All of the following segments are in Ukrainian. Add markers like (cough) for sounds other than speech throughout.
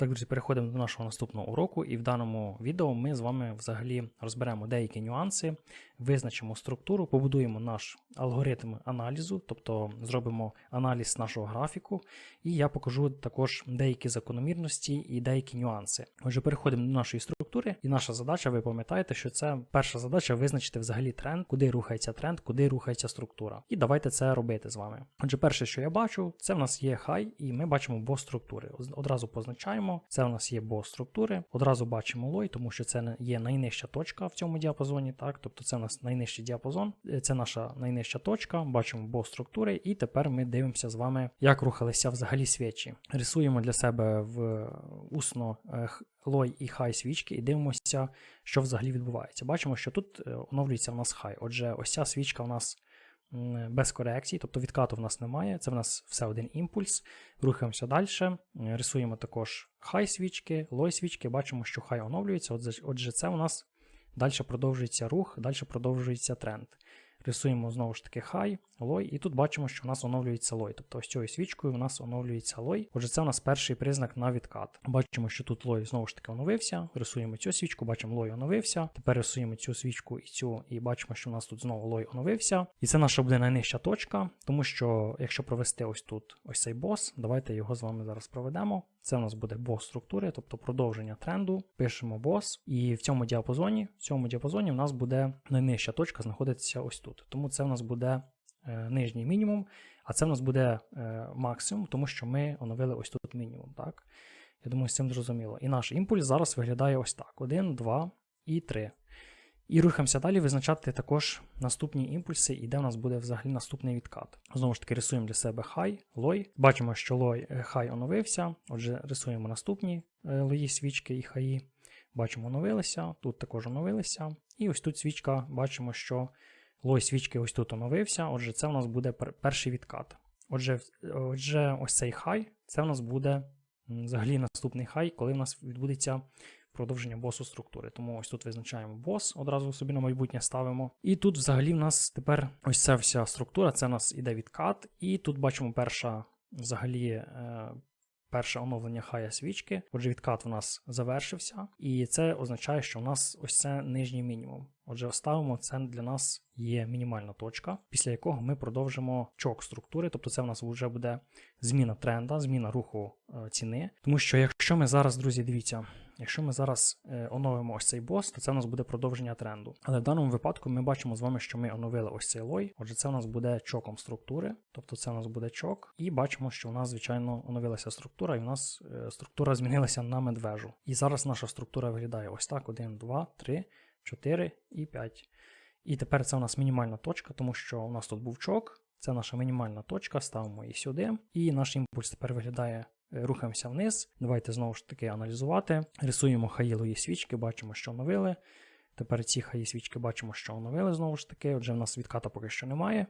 Так, друзі, переходимо до нашого наступного уроку, і в даному відео ми з вами взагалі розберемо деякі нюанси, визначимо структуру, побудуємо наш алгоритм аналізу, тобто зробимо аналіз нашого графіку, і я покажу також деякі закономірності і деякі нюанси. Отже, переходимо до нашої структури, і наша задача, ви пам'ятаєте, що це перша задача визначити взагалі тренд, куди рухається тренд, куди рухається структура. І давайте це робити з вами. Отже, перше, що я бачу, це в нас є хай, і ми бачимо бос структури. Одразу позначаємо. Це у нас є бос структури. Одразу бачимо лой, тому що це є найнижча точка в цьому діапазоні. Так, тобто це у нас найнижчий діапазон, е, це наша найнижча точка. Бачимо бос структури, і тепер ми дивимося з вами, як рухалися взагалі свічі. Рисуємо для себе в усно е, лой і хай свічки, і дивимося, що взагалі відбувається. Бачимо, що тут е, оновлюється в нас хай. Отже, ось ця свічка у нас без корекцій, тобто відкату в нас немає. Це в нас все один імпульс. Рухаємося далі. Рисуємо також хай свічки, лой свічки, бачимо, що хай оновлюється. Отже, це у нас далі продовжується рух, далі продовжується тренд. Рисуємо знову ж таки хай, лой, і тут бачимо, що у нас оновлюється лой. Тобто ось цією свічкою у нас оновлюється лой. Отже, це у нас перший признак на відкат. Бачимо, що тут лой знову ж таки оновився. Рисуємо цю свічку, бачимо, лой оновився. Тепер рисуємо цю свічку і цю, і бачимо, що у нас тут знову лой оновився. І це наша буде найнижча точка, тому що якщо провести ось тут ось цей бос, давайте його з вами зараз проведемо. Це у нас буде бос структури, тобто продовження тренду. Пишемо бос, і в цьому діапазоні, в цьому діапазоні у нас буде найнижча точка знаходитися ось тут. Тому це у нас буде е, нижній мінімум, а це у нас буде е, максимум, тому що ми оновили ось тут мінімум. так? Я думаю, з цим зрозуміло. І наш імпульс зараз виглядає ось так: 1, 2 і 3. І рухаємося далі, визначати також наступні імпульси, і де в нас буде взагалі наступний відкат. Знову ж таки, рисуємо для себе хай, лой. Бачимо, що лой е, хай оновився. Отже, рисуємо наступні е, лої свічки і хаї. Бачимо, оновилися, тут також оновилися. І ось тут свічка, бачимо, що лой свічки ось тут оновився. Отже, це у нас буде перший відкат. Отже, отже, ось цей хай, це у нас буде взагалі наступний хай, коли в нас відбудеться продовження босу структури. Тому ось тут визначаємо бос, одразу собі на майбутнє ставимо. І тут взагалі в нас тепер ось ця вся структура, це у нас іде відкат. І тут бачимо перша взагалі. Е, перше оновлення хая свічки, отже, відкат у нас завершився, і це означає, що у нас ось це нижній мінімум. Отже, ставимо це для нас є мінімальна точка, після якого ми продовжимо чок структури, тобто це в нас вже буде зміна тренда, зміна руху е, ціни. Тому що, якщо ми зараз, друзі, дивіться, якщо ми зараз е, оновимо ось цей бос, то це у нас буде продовження тренду. Але в даному випадку ми бачимо з вами, що ми оновили ось цей лой. Отже, це у нас буде чоком структури, тобто це у нас буде чок, і бачимо, що у нас, звичайно, оновилася структура, і у нас е, структура змінилася на медвежу. І зараз наша структура виглядає ось так: 1, 2, 3. 4 і 5. І тепер це у нас мінімальна точка, тому що у нас тут був чок. Це наша мінімальна точка, ставимо її сюди. І наш імпульс тепер виглядає, рухаємося вниз. Давайте знову ж таки аналізувати. Рисуємо хаїлові свічки, бачимо, що оновили. Тепер ці хаї свічки бачимо, що оновили знову ж таки. Отже, в нас відката поки що немає.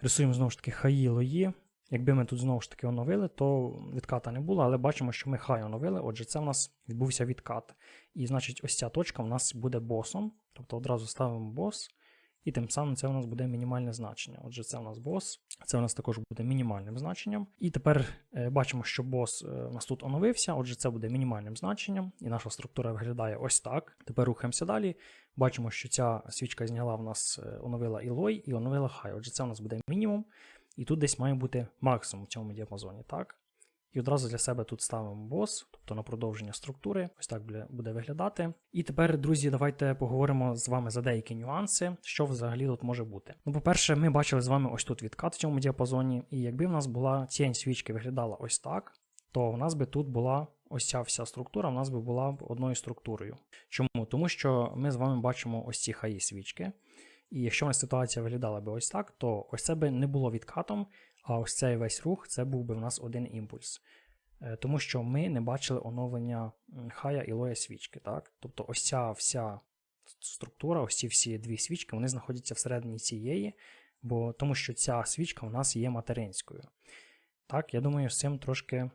Рисуємо знову ж таки хаїлої. Якби ми тут знову ж таки оновили, то відката не було, але бачимо, що ми хай оновили. Отже, це в нас відбувся відкат. І значить, ось ця точка в нас буде босом. Тобто одразу ставимо бос. І тим самим це у нас буде мінімальне значення. Отже, це у нас бос, це у нас також буде мінімальним значенням. І тепер е, бачимо, що бос е, у нас тут оновився, отже, це буде мінімальним значенням, і наша структура виглядає ось так. Тепер рухаємося далі. Бачимо, що ця свічка зняла в нас, е, оновила і лой, і оновила хай. Отже, це у нас буде мінімум. І тут десь має бути максимум в цьому діапазоні. так? І одразу для себе тут ставимо бос, тобто на продовження структури. Ось так буде виглядати. І тепер, друзі, давайте поговоримо з вами за деякі нюанси, що взагалі тут може бути. Ну, по-перше, ми бачили з вами ось тут відкат в цьому діапазоні, і якби в нас була тінь свічки виглядала ось так, то в нас би тут була ось ця вся структура, в нас би була б одною структурою. Чому? Тому що ми з вами бачимо ось ці хаї свічки. І якщо у нас ситуація виглядала би ось так, то ось це би не було відкатом, а ось цей весь рух це був би в нас один імпульс. Е, тому що ми не бачили оновлення хая і лоя свічки. так? Тобто ось ця вся структура, ось ці всі дві свічки, вони знаходяться всередині цієї, бо тому що ця свічка у нас є материнською. Так, я думаю, з цим трошки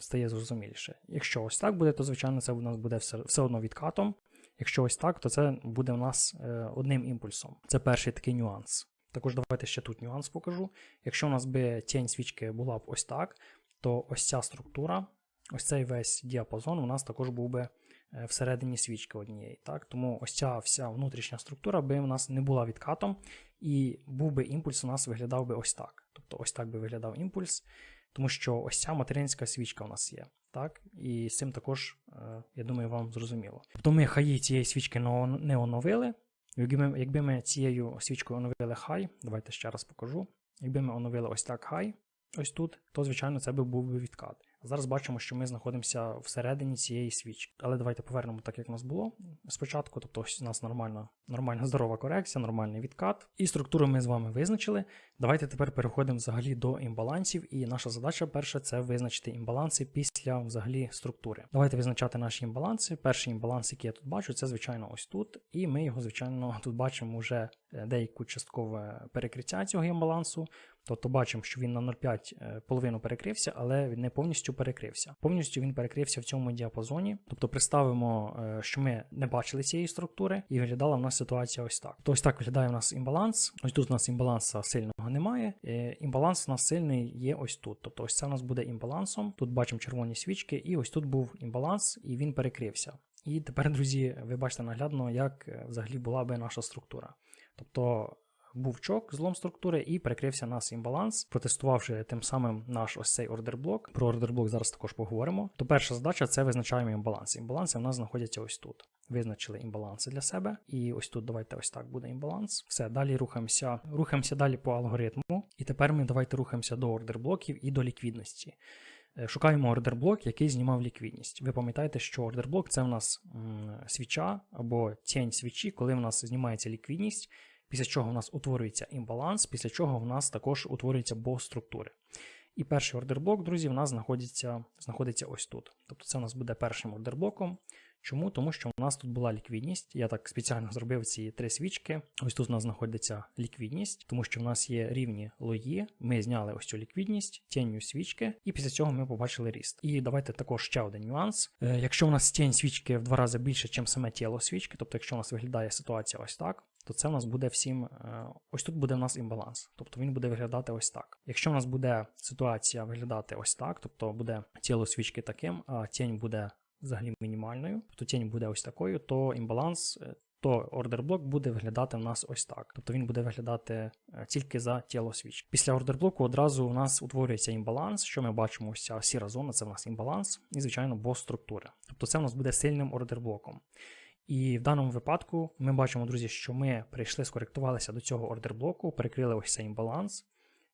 стає зрозуміліше. Якщо ось так буде, то, звичайно, це у нас буде все, все одно відкатом. Якщо ось так, то це буде у нас е, одним імпульсом. Це перший такий нюанс. Також давайте ще тут нюанс покажу. Якщо у нас би тінь свічки була б ось так, то ось ця структура, ось цей весь діапазон у нас також був би е, всередині свічки однієї. Так? Тому ось ця вся внутрішня структура би у нас не була відкатом, і був би імпульс, у нас виглядав би ось так. Тобто ось так би виглядав імпульс, тому що ось ця материнська свічка у нас є. Так? І з цим також, е, я думаю, вам зрозуміло. Тобто ми хаї цієї свічки не оновили. Якби ми, якби ми цією свічкою оновили хай, давайте ще раз покажу. Якби ми оновили ось так хай, ось тут, то звичайно це би був би відкат. Зараз бачимо, що ми знаходимося всередині цієї свічки. Але давайте повернемо так, як у нас було спочатку. Тобто ось у нас нормальна, нормальна здорова корекція, нормальний відкат. І структуру ми з вами визначили. Давайте тепер переходимо взагалі до імбалансів. І наша задача перша це визначити імбаланси після взагалі структури. Давайте визначати наші імбаланси. Перший імбаланс, який я тут бачу, це звичайно ось тут. І ми його, звичайно, тут бачимо вже е, деяку часткове перекриття цього імбалансу. Тобто бачимо, що він на 0,5 е, половину перекрився, але він не повністю перекрився. Повністю він перекрився в цьому діапазоні. Тобто представимо, е, що ми не бачили цієї структури, і виглядала в нас ситуація ось так. Тобто ось так виглядає у нас імбаланс. Ось тут у нас імбаланса сильного немає. Е, Імбаланс у нас сильний є ось тут. Тобто ось це у нас буде імбалансом. Тут бачимо червоні свічки, і ось тут був імбаланс, і він перекрився. І тепер, друзі, ви бачите наглядно, як взагалі була би наша структура. Тобто був чок, злом структури і перекрився нас імбаланс, протестувавши тим самим наш ось цей ордерблок. Про ордерблок зараз також поговоримо. То перша задача це визначаємо імбаланс. Імбаланси в нас знаходяться ось тут. Визначили імбаланси для себе. І ось тут давайте ось так буде імбаланс. Все, далі рухаємося. Рухаємося далі по алгоритму. І тепер ми давайте рухаємося до ордерблоків і до ліквідності. Е, Шукаємо ордерблок, який знімав ліквідність. Ви пам'ятаєте, що ордерблок це в нас свіча або тінь свічі, коли в нас знімається ліквідність, після чого в нас утворюється імбаланс, після чого в нас також утворюється бо структури. І перший ордерблок, друзі, в нас знаходиться, знаходиться ось тут. Тобто це в нас буде першим ордерблоком. Чому? Тому що у нас тут була ліквідність. Я так спеціально (laughs) зробив ці три свічки. Ось тут у нас знаходиться ліквідність, тому що в нас є рівні лої. Ми зняли ось цю ліквідність, тінню свічки, і після цього ми побачили ріст. І давайте також ще один нюанс. Е, Якщо у нас тінь свічки в два рази більше, ніж саме тіло свічки, тобто якщо у нас виглядає ситуація ось так, то це у нас буде всім. е, Ось тут буде в нас імбаланс. Тобто він буде виглядати ось так. Якщо в нас буде ситуація виглядати ось так, тобто буде тіло свічки таким, а тінь буде взагалі мінімальною, тобто тінь буде ось такою, то імбаланс, е, то ордерблок буде виглядати в нас ось так. Тобто він буде виглядати е, тільки за тіло свічки. Після ордерблоку одразу у нас утворюється імбаланс. Що ми бачимо, ось ця сіра зона, це в нас імбаланс, і, звичайно, бос структури. Тобто це в нас буде сильним ордерблоком. І в даному випадку ми бачимо, друзі, що ми прийшли, скоректувалися до цього ордерблоку, перекрили ось цей імбаланс.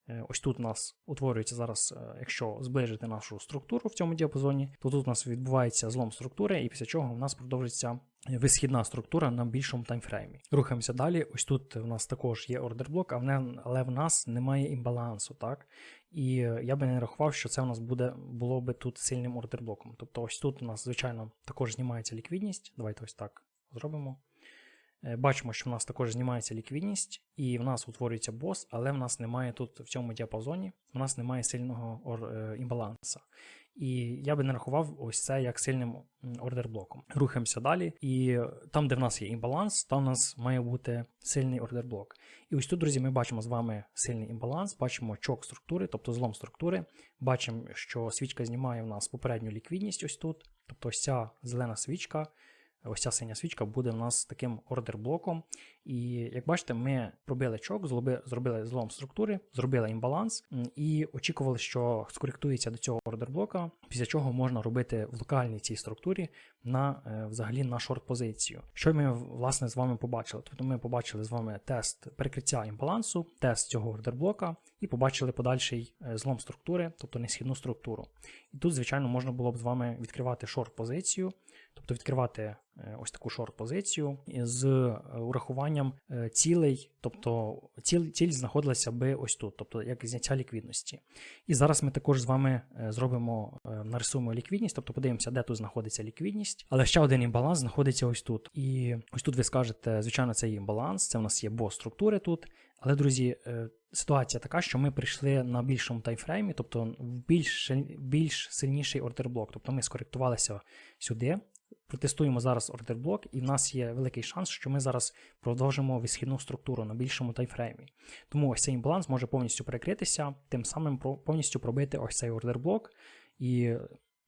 Е, Ось тут у нас утворюється зараз, е, якщо зближити нашу структуру в цьому діапазоні, то тут у нас відбувається злом структури, і після чого у нас продовжиться висхідна структура на більшому таймфреймі. Рухаємося далі. Ось тут у нас також є ордерблок, але в нас немає імбалансу, так? І е, я би не рахував, що це у нас буде, було би тут сильним ордерблоком. Тобто ось тут у нас, звичайно, також знімається ліквідність. Давайте ось так зробимо. Е, Бачимо, що в нас також знімається ліквідність, і в нас утворюється бос, але в нас немає тут в цьому діапазоні, в нас немає сильного е, імбаланса. І я би не рахував ось це як сильним м, ордерблоком. Рухаємося далі. І там, де в нас є імбаланс, там в нас має бути сильний ордерблок. І ось тут, друзі, ми бачимо з вами сильний імбаланс, бачимо чок структури, тобто злом структури. Бачимо, що свічка знімає в нас попередню ліквідність ось тут. Тобто ось ця зелена свічка ось ця синя свічка буде у нас таким ордер-блоком. І як бачите, ми пробили чок, зробили злом структури, зробили імбаланс і очікували, що скоректується до цього ордер-блока, після чого можна робити в локальній цій структурі на е, взагалі на шорт-позицію. Що ми власне з вами побачили? Тобто ми побачили з вами тест перекриття імбалансу, тест цього ордер-блока, і побачили подальший е, злом структури, тобто несхідну структуру. І тут, звичайно, можна було б з вами відкривати шорт-позицію, тобто відкривати е, ось таку шорт-позицію з урахуванням цілей, тобто ціль, ціль знаходилася би ось тут, тобто як зняття ліквідності. І зараз ми також з вами зробимо, нарисуємо ліквідність, тобто подивимося, де тут знаходиться ліквідність. Але ще один імбаланс знаходиться ось тут. І ось тут ви скажете, звичайно, це є імбаланс, це в нас є бос структури тут. Але, друзі, е, ситуація така, що ми прийшли на більшому таймфреймі, тобто в більш, більш сильніший ордерблок. Тобто ми скоректувалися сюди, протестуємо зараз ордерблок, і в нас є великий шанс, що ми зараз продовжимо висхідну структуру на більшому таймфреймі. Тому ось цей імбаланс може повністю перекритися, тим самим повністю пробити ось цей ордерблок. І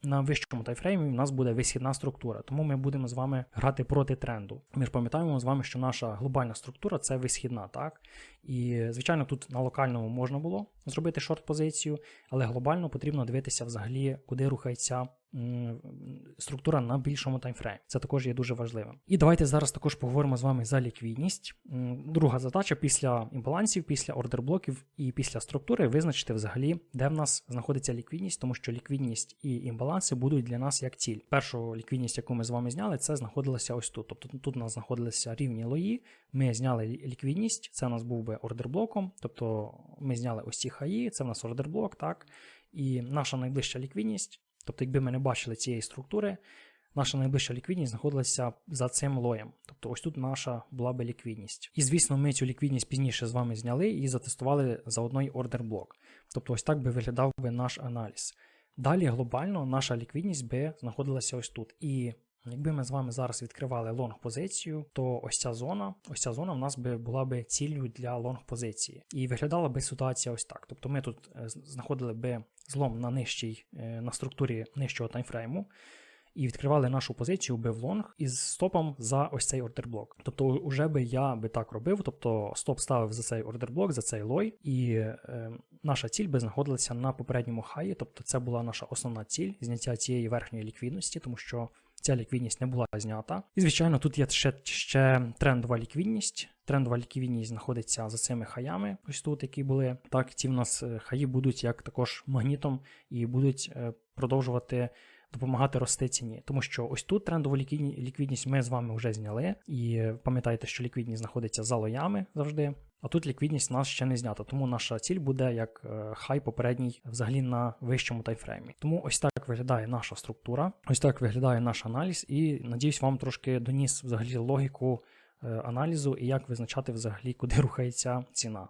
на вищому тайфреймі у нас буде висхідна структура, тому ми будемо з вами грати проти тренду. Ми ж пам'ятаємо з вами, що наша глобальна структура це висхідна, так? І, звичайно, тут на локальному можна було зробити шорт-позицію, але глобально потрібно дивитися взагалі, куди рухається структура на більшому таймфреймі. Це також є дуже важливим. І давайте зараз також поговоримо з вами за ліквідність. Друга задача після імбалансів, після ордерблоків і після структури визначити взагалі, де в нас знаходиться ліквідність, тому що ліквідність і імбаланси будуть для нас як ціль. Першу ліквідність, яку ми з вами зняли, це знаходилася ось тут. Тобто тут у нас знаходилися рівні лої. Ми зняли ліквідність, це у нас був би ордерблоком, тобто ми зняли ось ці хаї, це в нас ордерблок, так. І наша найближча ліквідність, тобто, якби ми не бачили цієї структури, наша найближча ліквідність знаходилася за цим лоєм. Тобто ось тут наша була би ліквідність. І звісно, ми цю ліквідність пізніше з вами зняли і затестували за одний ордер блок. Тобто ось так би виглядав би наш аналіз. Далі глобально наша ліквідність би знаходилася ось тут. І якби ми з вами зараз відкривали лонг позицію, то ось ця зона, ось ця зона в нас би була би ціллю для лонг позиції. І виглядала би ситуація ось так. Тобто ми тут е, знаходили би злом на нижчій, е, на структурі нижчого таймфрейму. І відкривали нашу позицію би в лонг із стопом за ось цей ордерблок. Тобто, уже би я би так робив. Тобто стоп ставив за цей ордерблок, за цей лой, і е, наша ціль би знаходилася на попередньому хаї. Тобто, це була наша основна ціль зняття цієї верхньої ліквідності, тому що ця ліквідність не була знята. І звичайно, тут є ще, ще трендова ліквідність. Трендова ліквідність знаходиться за цими хаями, ось тут, які були. Так, ці в нас е, хаї будуть як також магнітом і будуть е, продовжувати допомагати рости ціні. Тому що ось тут трендову ліквідні- ліквідність ми з вами вже зняли. І е, пам'ятайте, що ліквідність знаходиться за лоями завжди. А тут ліквідність у нас ще не знята, тому наша ціль буде як е, хай попередній взагалі на вищому таймфреймі. Тому ось так виглядає наша структура, ось так виглядає наш аналіз, і надіюсь, вам трошки доніс взагалі логіку е, аналізу і як визначати взагалі, куди рухається ціна.